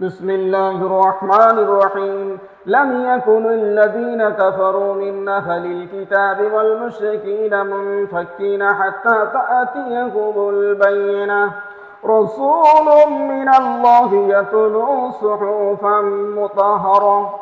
بسم الله الرحمن الرحيم. لم يكن الذين كفروا من أهل الكتاب والمشركين منفكين حتى تأتيهم البينة. رسول من الله يتلو صحفا مطهرة.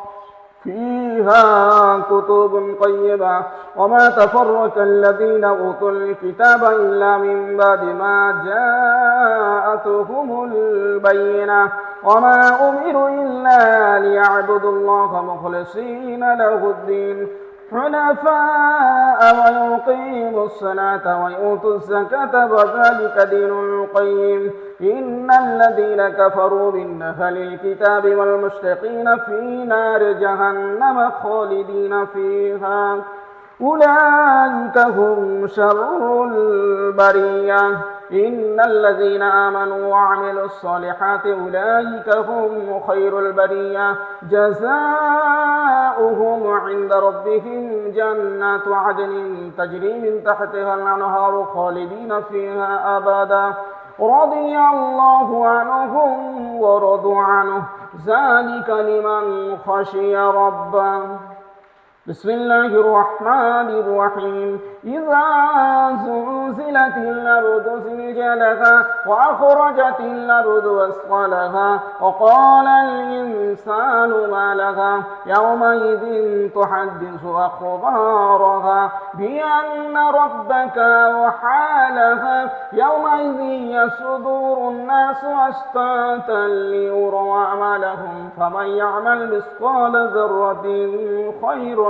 فيها كتب طيبة. وما تفرق الذين أوتوا الكتاب إلا من بعد ما جاءتهم البينة. وما أمروا إلا ليعبدوا الله مخلصين له الدين حنفاء ويقيموا الصلاة ويؤتوا الزكاة وذلك دين القيم إن الذين كفروا من أهل الكتاب والمشتقين في نار جهنم خالدين فيها أولئك هم شر البرية إن الذين آمنوا وعملوا الصالحات أولئك هم خير البرية جزاؤهم عند ربهم جنات عدن تجري من تحتها الأنهار خالدين فيها أبدا رضي الله عنهم ورضوا عنه ذلك لمن خشي ربه بسم الله الرحمن الرحيم. إذا زلزلت الأرض زلزالها وأخرجت الأرض أثقالها وقال الإنسان ما لها؟ يومئذ تحدث أخبارها بأن ربك وحالها يومئذ يصدور الناس أشتاتا ليروا أعمالهم فمن يعمل مثقال ذرة خيرا